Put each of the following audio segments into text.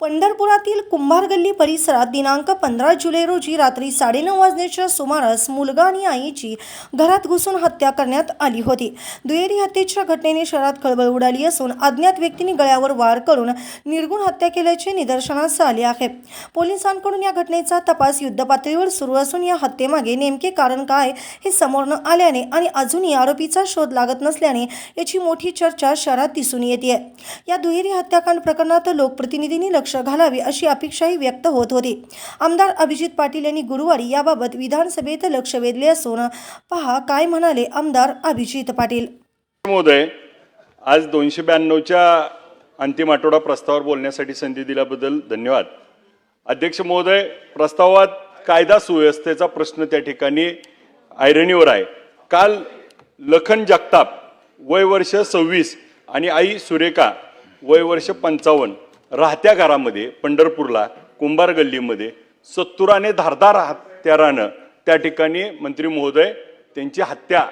पंढरपुरातील कुंभार गल्ली परिसरात दिनांक पंधरा जुलै रोजी रात्री साडेनऊ वाजण्याच्या सुमारास मुलगा आणि आईची घरात घुसून हत्या करण्यात आली होती. दुहेरी हत्येच्या घटनेने शहरात खळबळ उडाली असून अज्ञात व्यक्तीने गळ्यावर वार करून निर्गुण हत्या केल्याचे निदर्शनास आले आहे. पोलिसांकडून या घटनेचा तपास युद्धपातळीवर सुरू असून या हत्येमागे नेमके कारण काय हे समोर न आल्याने आणि अजूनही आरोपीचा शोध लागत नसल्याने याची मोठी चर्चा शहरात दिसून येते या दुहेरी हत्याकांड प्रकरणात लोकप्रतिनिधींनी लक्ष घालावे अशी अपेक्षाही व्यक्त होत होती. आमदार अभिजित पाटील यांनी गुरुवारी याबाबत विधानसभेत लक्ष वेधले असून पहा काय म्हणाले आमदार अभिजित पाटील. महोदय आज दोनशे ब्याण्णवच्या अंतिम आठवडा प्रस्तावावर बोलण्यासाठी संधी दिल्याबद्दल धन्यवाद. अध्यक्ष महोदय प्रस्तावात कायदा सुव्यवस्थेचा प्रश्न त्या ठिकाणी ऐरणीवर आहे. काल लखन जगताप वय वर्ष सव्वीस आणि आई सुरेखा वय वर्ष पंचावन्न राहत्या घरामध्ये पंढरपूरला कुंभार गल्लीमध्ये सत्तुराने धारदार हत्यारानं त्या ठिकाणी मंत्री महोदय त्यांची हत्या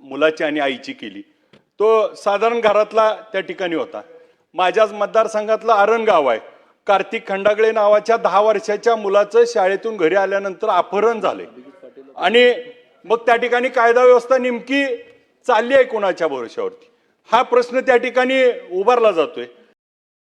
मुलाची आणि आईची केली. तो साधारण घरातला त्या ठिकाणी होता. माझ्याच मतदारसंघातलं आरण गाव आहे. कार्तिक खंडागळे नावाच्या दहा वर्षाच्या मुलाचं शाळेतून घरी आल्यानंतर अपहरण झाले आणि मग त्या ठिकाणी कायदा व्यवस्था नेमकी चालली आहे कोणाच्या भरोश्यावरती? हा प्रश्न त्या ठिकाणी उभारला जातोय.